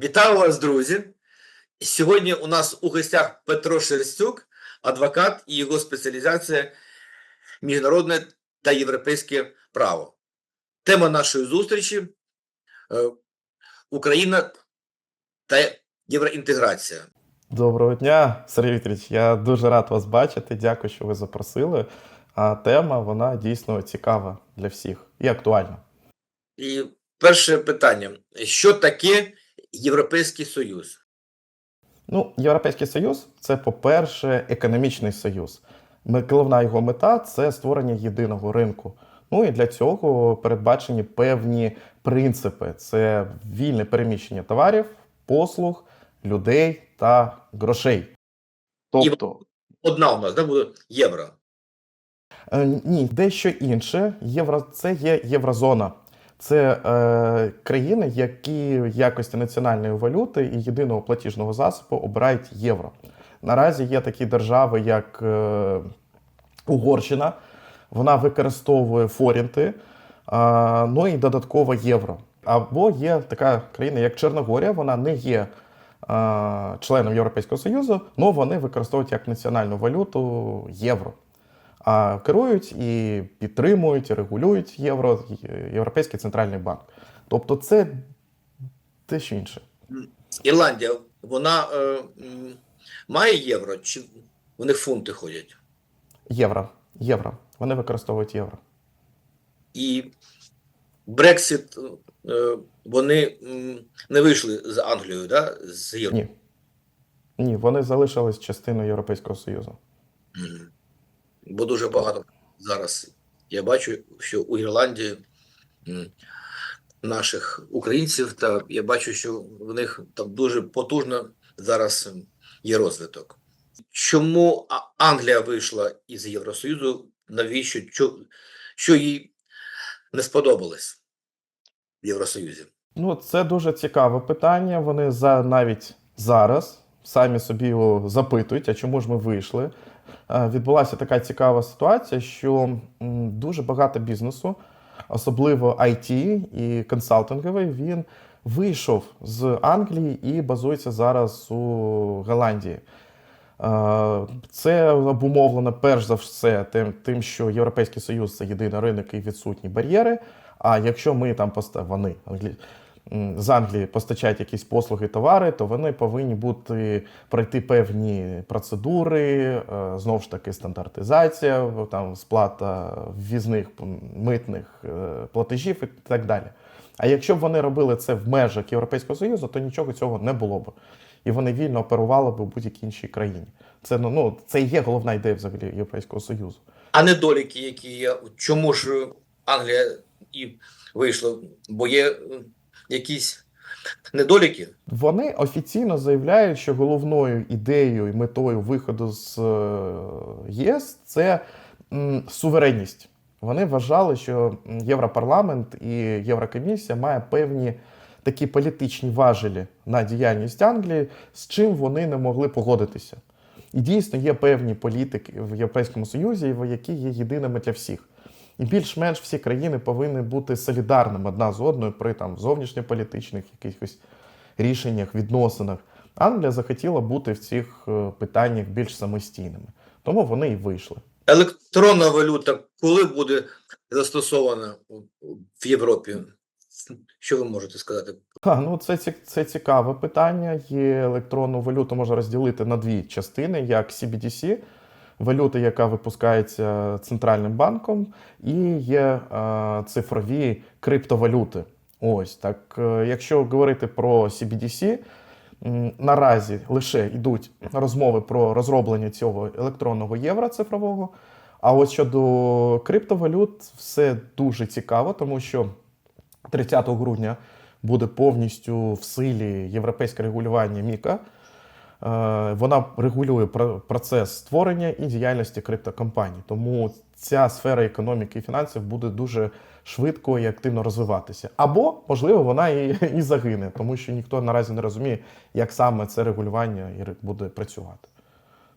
Вітаю вас, друзі! Сьогодні у нас у гостях Петро Шерстюк, адвокат і його спеціалізація міжнародне та європейське право. Тема нашої зустрічі е, Україна та євроінтеграція. Доброго дня, Сергій Вікторович. Я дуже рад вас бачити. Дякую, що ви запросили. А тема вона дійсно цікава для всіх і актуальна. І перше питання: що таке Європейський Союз? Ну, Європейський Союз це, по-перше, економічний союз. Головна його мета це створення єдиного ринку. Ну і для цього передбачені певні принципи: це вільне переміщення товарів, послуг, людей та грошей. Тобто, Одна у нас да, буде євро. Е, Ні, дещо інше. Євро це є єврозона. Це е, країни, які в якості національної валюти і єдиного платіжного засобу обирають євро. Наразі є такі держави, як е, Угорщина, вона використовує форінти, е, ну і додатково євро. Або є така країна, як Чорногорія, вона не є е, членом Європейського Союзу, але вони використовують як національну валюту євро а керують і підтримують, і регулюють євро, Європейський центральний банк. Тобто це дещо інше. Ірландія, вона е, має євро, чи вони фунти ходять? Євро. Євро. Вони використовують євро. І Брексит, е, вони не вийшли з Англією, да, з євро. Ні. Ні, вони залишились частиною Європейського Союзу. Мгм. Бо дуже багато зараз я бачу, що у Ірландії наших українців, та я бачу, що в них там дуже потужно зараз є розвиток. Чому Англія вийшла із Євросоюзу? Навіщо? Що, що їй не сподобалось в Євросоюзі? Ну, це дуже цікаве питання. Вони за навіть зараз самі собі його запитують, а чому ж ми вийшли. Е, Відбулася така цікава ситуація, що дуже багато бізнесу, особливо IT і консалтинговий, він вийшов з Англії і базується зараз у Голландії. Е, Це обумовлено перш за все тим, тим, що Європейський Союз це єдиний ринок і відсутні бар'єри. А якщо ми там поста... вони з Англії постачають якісь послуги, товари, то вони повинні бути пройти певні процедури, е, знову ж таки, стандартизація, там сплата ввізних митних е, платежів і так далі. А якщо б вони робили це в межах Європейського Союзу, то нічого цього не було б. І вони вільно оперували б у будь-якій іншій країні. Це ну, ну це є головна ідея взагалі Європейського Союзу. А недоліки, які є, чому ж Англія і вийшла? Бо є якісь недоліки? Вони офіційно заявляють, що головною ідеєю і метою виходу з е, ЄС це суверенність. Вони вважали, що Європарламент і Єврокомісія має певні такі політичні важелі на діяльність Англії, з чим вони не могли погодитися. І дійсно є певні політики в Європейському Союзі, які є єдиними для всіх. І більш-менш всі країни повинні бути солідарними одна з одною при там зовнішньополітичних якихось рішеннях, відносинах. Англія захотіла бути в цих е, питаннях більш самостійними. Тому вони і вийшли. Електронна валюта коли буде застосована в Європі? Що ви можете сказати? А, ну це, це цікаве питання. Є електронну валюту можна розділити на дві частини, як CBDC, валюта, яка випускається центральним банком, і є е, цифрові криптовалюти. Ось так. е, Якщо говорити про CBDC, наразі лише йдуть розмови про розроблення цього електронного євро цифрового. А от щодо криптовалют, все дуже цікаво, тому що 30 грудня буде повністю в силі європейське регулювання Міка. Е, Вона регулює процес створення і діяльності криптокомпаній. Тому ця сфера економіки і фінансів буде дуже швидко і активно розвиватися. Або, можливо, вона і, і загине, тому що ніхто наразі не розуміє, як саме це регулювання буде працювати.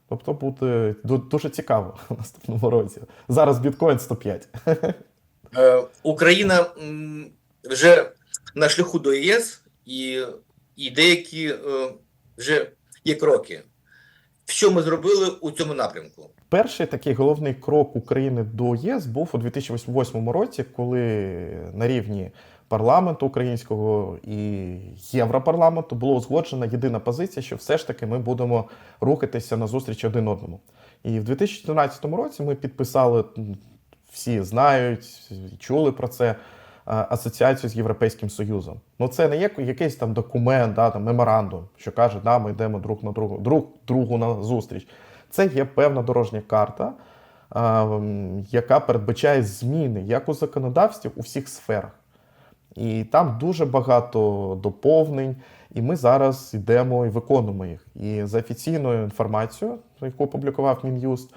Тобто буде дуже цікаво в наступному році. Зараз біткоін 105. Е, Україна вже на шляху до ЄС і і деякі е, вже є кроки. Що ми зробили у цьому напрямку? Перший такий головний крок України до ЄС був у 2008 році, коли на рівні парламенту українського і Європарламенту було узгоджена єдина позиція, що все ж таки ми будемо рухатися на зустріч один одному. І в 2014 році ми підписали, всі знають, чули про це. А, Асоціацію з Європейським Союзом. Ну це не є якийсь там документ, да, там меморандум, що каже, да, ми йдемо друг на другу, друг другу на зустріч. Це є певна дорожня карта, а, яка передбачає зміни як у законодавстві у всіх сферах. І там дуже багато доповнень, і ми зараз йдемо і виконуємо їх. І за офіційною інформацією, яку опублікував Мін'юст,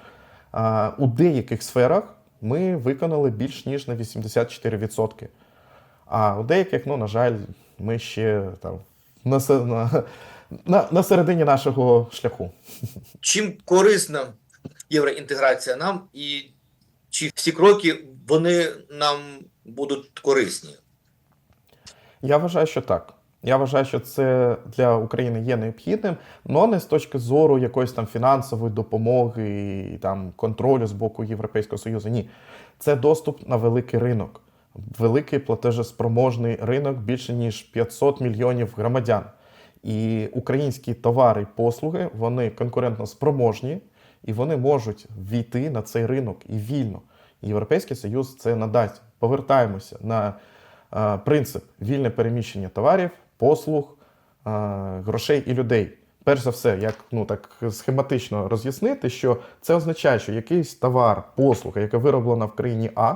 у деяких сферах ми виконали більш ніж на 84%. А у деяких, ну, на жаль, ми ще там на, на, на, на середині нашого шляху. Чим корисна євроінтеграція нам, і чи всі кроки вони нам будуть корисні? Я вважаю, що так. Я вважаю, що це для України є необхідним, але не з точки зору якоїсь там фінансової допомоги і там контролю з боку Європейського Союзу. Ні, це доступ на великий ринок, великий платежеспроможний ринок більше ніж 500 мільйонів громадян. І українські товари і послуги вони конкурентно спроможні і вони можуть війти на цей ринок і вільно. Європейський Союз це надасть. Повертаємося на е, принцип вільне переміщення товарів, послуг, е, грошей і людей. Перш за все, як ну так схематично роз'яснити, що це означає, що якийсь товар, послуга, яка вироблена в країні А,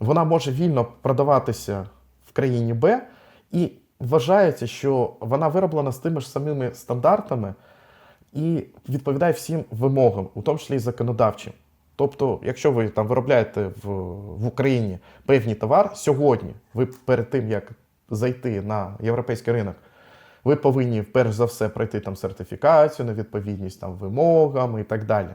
вона може вільно продаватися в країні Б, і вважається, що вона вироблена з тими ж самими стандартами і відповідає всім вимогам, у тому числі і законодавчим. Тобто, якщо ви там виробляєте в, в Україні певний товар, сьогодні ви перед тим як зайти на європейський ринок, ви повинні перш за все пройти там сертифікацію на відповідність там вимогам і так далі.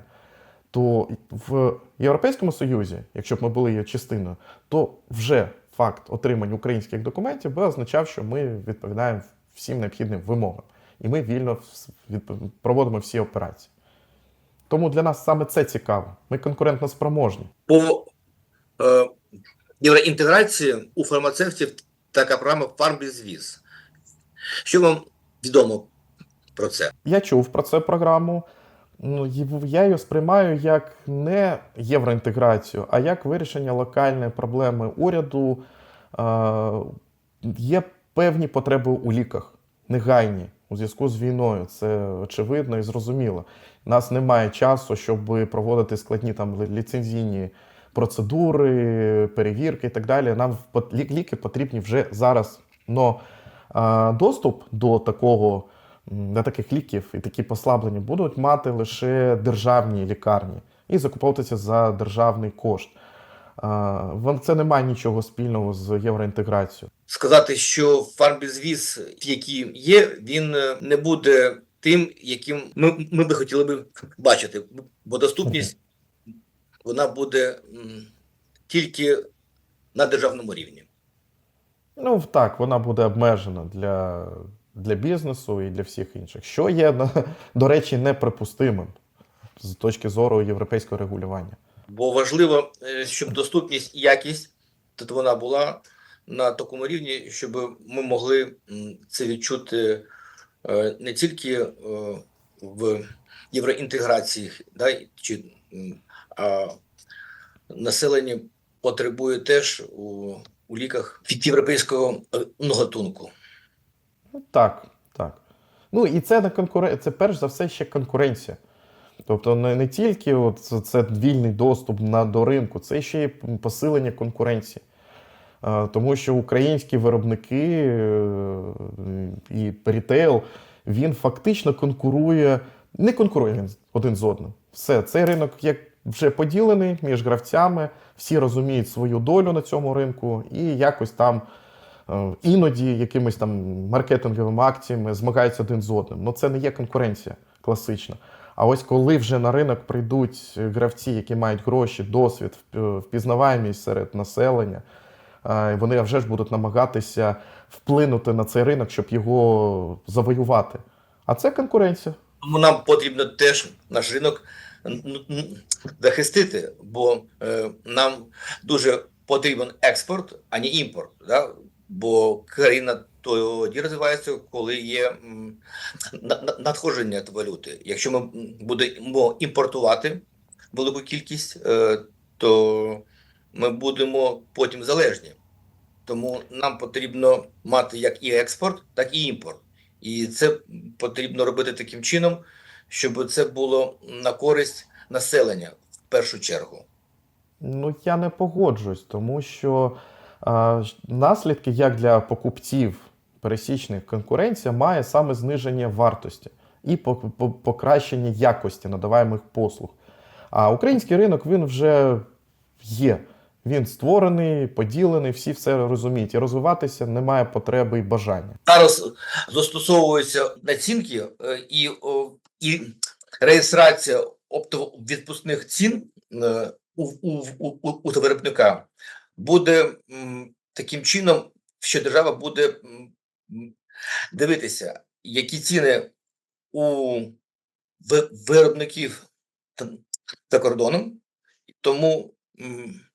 То в Європейському Союзі, якщо б ми були її частиною, то вже факт отримання українських документів би означав, що ми відповідаємо всім необхідним вимогам, і ми вільно проводимо всі операції. Тому для нас саме це цікаво. Ми конкурентно спроможні. По е, євроінтеграції у фармацевтів така програма «Фармбізвіз». Що вам відомо про це? Я чув про цю програму. Ну, я її сприймаю як не євроінтеграцію, а як вирішення локальної проблеми уряду. Е, є певні потреби у ліках, негайні у зв'язку з війною. Це очевидно і зрозуміло. У нас немає часу, щоб проводити складні там ліцензійні процедури, перевірки і так далі. Нам ліки потрібні вже зараз. Но доступ до такого до таких ліків і такі послаблення будуть мати лише державні лікарні і закуповуватися за державний кошт. Це не має нічого спільного з євроінтеграцією. Сказати, що фармбізвіз, який є, він е, не буде тим, яким ми, ми би хотіли би бачити. Бо доступність вона буде тільки на державному рівні. Ну так, вона буде обмежена для, для бізнесу і для всіх інших, що є, до речі, неприпустимим з точки зору європейського регулювання. Бо важливо, е, щоб доступність і якість тут вона була на такому рівні, щоб ми могли це відчути е, не тільки е, в євроінтеграції, да, чи, а населення потребує теж у, у ліках від європейського е, многотунку. Ну, Так, так. Ну і це не конкурен... це перш за все ще конкуренція. Тобто не, не тільки от це, це вільний доступ на, до ринку, це ще й посилення конкуренції. Е, Тому що українські виробники е, і рітейл, він фактично конкурує, не конкурує один з одним. Все, цей ринок як вже поділений між гравцями, всі розуміють свою долю на цьому ринку і якось там е, іноді якимись там маркетинговими акціями змагаються один з одним. Ну це не є конкуренція класична. А ось коли вже на ринок прийдуть гравці, які мають гроші, досвід, вп- впізнаваємість серед населення, е, вони вже ж будуть намагатися вплинути на цей ринок, щоб його завоювати. А це конкуренція. Тому нам потрібно теж наш ринок захистити, бо е, нам дуже потрібен експорт, а не імпорт. Да? Бо країна тоді розвивається, коли є надходження валюти. Якщо ми будемо імпортувати велику кількість, е, то ми будемо потім залежні. Тому нам потрібно мати як і експорт, так і імпорт. І це потрібно робити таким чином, щоб це було на користь населення в першу чергу. Ну, я не погоджуюсь, тому що а, наслідки як для покупців пересічних конкуренція має саме зниження вартості і по- по- покращення якості надаваємих послуг. А український ринок він вже є. Він створений, поділений, всі все розуміють. І розвиватися немає потреби і бажання. Зараз застосовуються націнки е, і, і реєстрація оптовідпускних цін е, у, у, у, у, виробника буде таким чином, що держава буде дивитися, які ціни у виробників за кордоном, тому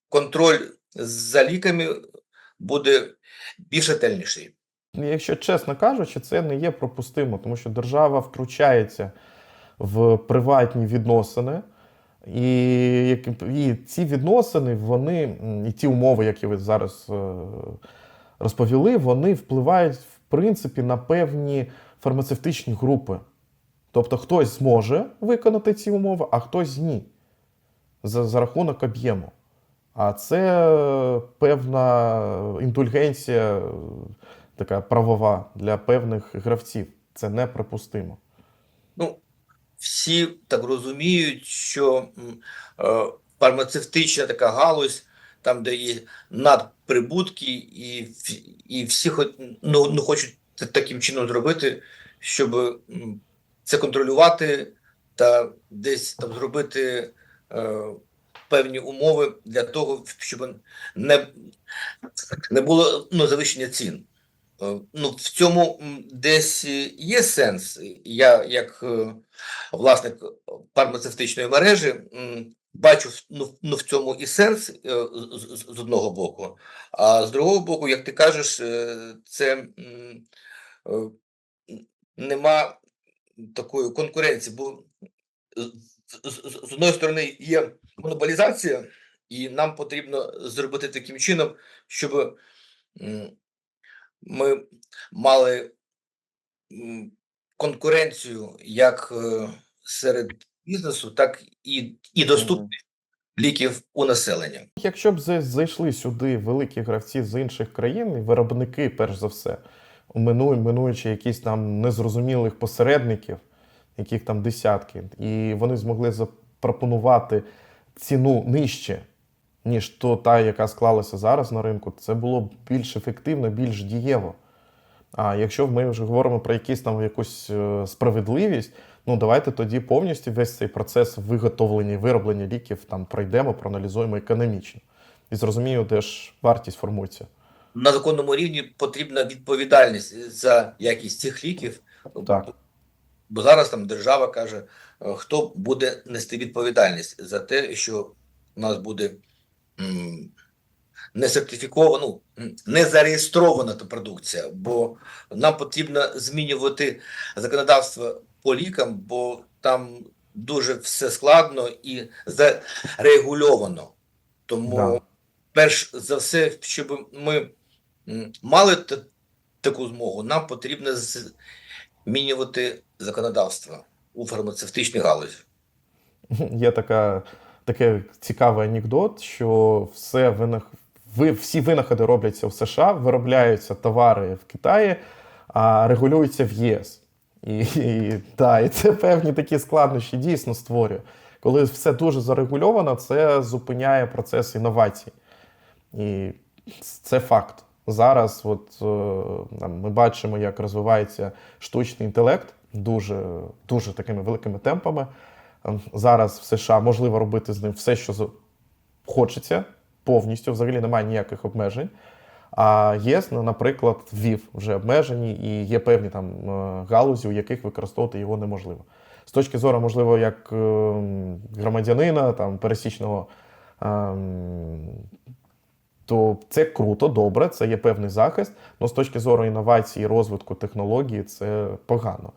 контроль за ліками буде більш ретельніший. Якщо чесно кажучи, це не є пропустимо, тому що держава втручається в приватні відносини. І, і ці відносини, вони, і ті умови, які ви зараз е, розповіли, вони впливають в принципі на певні фармацевтичні групи. Тобто хтось зможе виконати ці умови, а хтось ні. За, за рахунок об'єму. А це певна індульгенція, така правова для певних гравців. Це неприпустимо. Ну, всі так розуміють, що е, фармацевтична така галузь, там, де є надприбутки, і, і всі ну, ну, хочуть таким чином зробити, щоб це контролювати та десь там зробити е, певні умови для того, щоб не, не було ну, завищення цін. Е, Ну, в цьому десь е, є сенс. Я, як е, власник фармацевтичної мережі, бачу ну, ну, в цьому і сенс з, з- одного боку. А з другого боку, як ти кажеш, це нема такої конкуренції, бо з, з, з- з одної сторони є монополізація, і нам потрібно зробити таким чином, щоб ми мали конкуренцію як е, серед бізнесу, так і, і доступність ліків у населення. Якщо б зайшли сюди великі гравці з інших країн, виробники, перш за все, мину- минуючи якісь там незрозумілих посередників, яких там десятки, і вони змогли запропонувати ціну нижче, ніж то та, яка склалася зараз на ринку, це було б більш ефективно, більш дієво. А якщо ми вже говоримо про якусь там якусь е, справедливість, ну давайте тоді повністю весь цей процес виготовлення і вироблення ліків там пройдемо, проаналізуємо економічно і зрозуміємо, де ж вартість формується. На законному рівні потрібна відповідальність за якість цих ліків. Так. Бо зараз там держава каже, е, хто буде нести відповідальність за те, що у нас буде не сертифікована, ну, не зареєстрована та продукція, бо нам потрібно змінювати законодавство по лікам, бо там дуже все складно і зарегульовано. Тому, Да. перш за все, щоб ми мали таку змогу, нам потрібно змінювати законодавство у фармацевтичній галузі. Є така, таке цікавий анекдот, що все винах... ви, всі винаходи робляться в США, виробляються товари в Китаї, а регулюються в ЄС. І, і, та, і це певні такі складнощі дійсно створює. Коли все дуже зарегульовано, це зупиняє процес інновацій. І це факт. Зараз, от, е, ми бачимо, як розвивається штучний інтелект дуже, дуже такими великими темпами. Ем, Зараз в США можливо робити з ним все, що хочеться, повністю, взагалі немає ніяких обмежень. А ЄС, ну, наприклад, ввів вже обмежені і є певні там е, галузі, у яких використовувати його неможливо. З точки зору, можливо, як ем, громадянина, там, пересічного, ем, то це круто, добре, це є певний захист. Але з точки зору інновації, розвитку технології, це погано.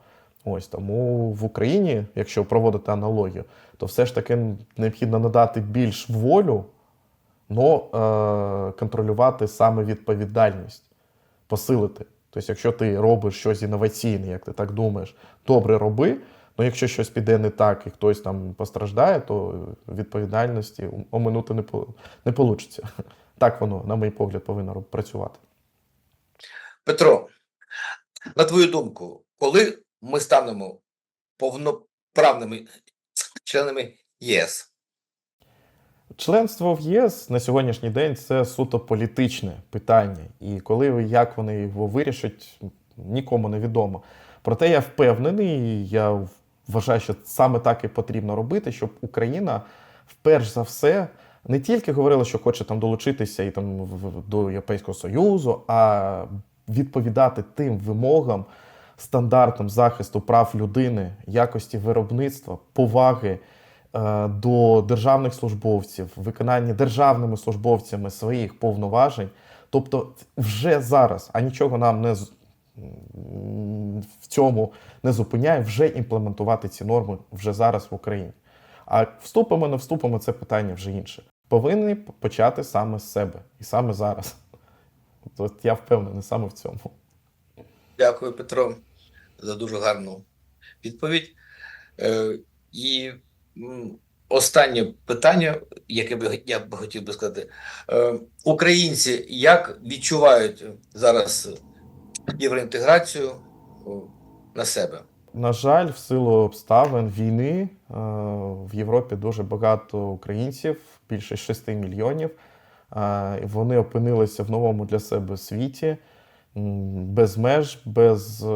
Ось тому в Україні, якщо проводити аналогію, то все ж таки необхідно надати більш волю, але контролювати саме відповідальність, посилити. Тобто, якщо ти робиш щось інноваційне, як ти так думаєш, добре роби. Ну, якщо щось піде не так і хтось там постраждає, то відповідальності оминути не, не вийде. Так воно, на мій погляд, повинно працювати. Петро, на твою думку, коли ми станемо повноправними членами ЄС? Членство в ЄС на сьогоднішній день це суто політичне питання. І коли і як вони його вирішать, нікому не відомо. Проте я впевнений, я вважаю, що саме так і потрібно робити, щоб Україна вперш за все не тільки говорила, що хоче там долучитися і там до Європейського Союзу, а відповідати тим вимогам, стандартам захисту прав людини, якості виробництва, поваги е, до державних службовців, виконання державними службовцями своїх повноважень. Тобто, вже зараз, а нічого нам не в цьому не зупиняє, вже імплементувати ці норми вже зараз в Україні. А вступимо, не вступимо, це питання вже інше. Повинні почати саме з себе і саме зараз. От я впевнений саме в цьому. Дякую, Петро, за дуже гарну відповідь. Е, і останнє питання, яке би я б хотів би сказати. Е, українці як відчувають зараз євроінтеграцію на себе? На жаль, в силу обставин війни е, в Європі дуже багато українців, більше 6 мільйонів. Е, Вони опинилися в новому для себе світі, без меж, без е,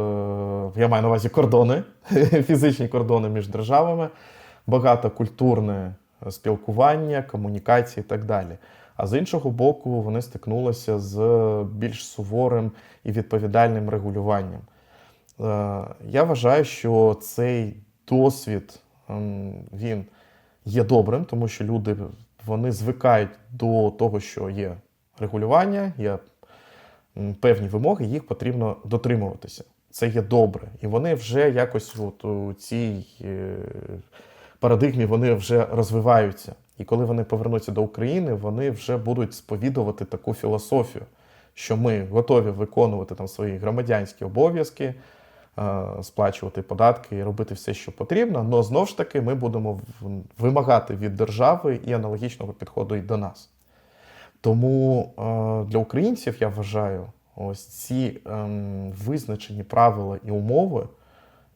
я маю на увазі кордони, фізичні кордони між державами, багато культурне спілкування, комунікації і так далі. А з іншого боку, вони стикнулися з більш суворим і відповідальним регулюванням. Е, Я вважаю, що цей досвід ем, він є добрим, тому що люди вони звикають до того, що є регулювання, є певні вимоги, їх потрібно дотримуватися. Це є добре. І вони вже якось от у цій е, парадигмі вони вже розвиваються. І коли вони повернуться до України, вони вже будуть сповідувати таку філософію, що ми готові виконувати там свої громадянські обов'язки, е, сплачувати податки і робити все, що потрібно. Але знову ж таки ми будемо вимагати від держави і аналогічного підходу і до нас. Тому е, для українців я вважаю, ось ці ем, визначені правила і умови,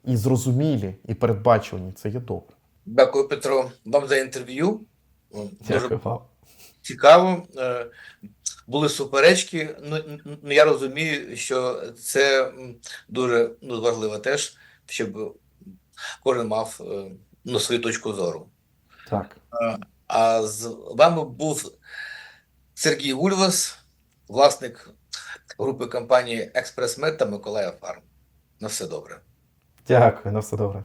і зрозумілі, і передбачувані, це є добре. Дякую, Петро, вам за інтерв'ю. Дуже вам. цікаво. Е, Були суперечки. Ну, ну, я розумію, що це дуже ну, важливо теж, щоб кожен мав е, ну, свою точку зору. Так. А з вами був Сергій Ульвас, власник групи компанії Експрес-Мед та Миколая Фарм. На все добре. Дякую, на все добре.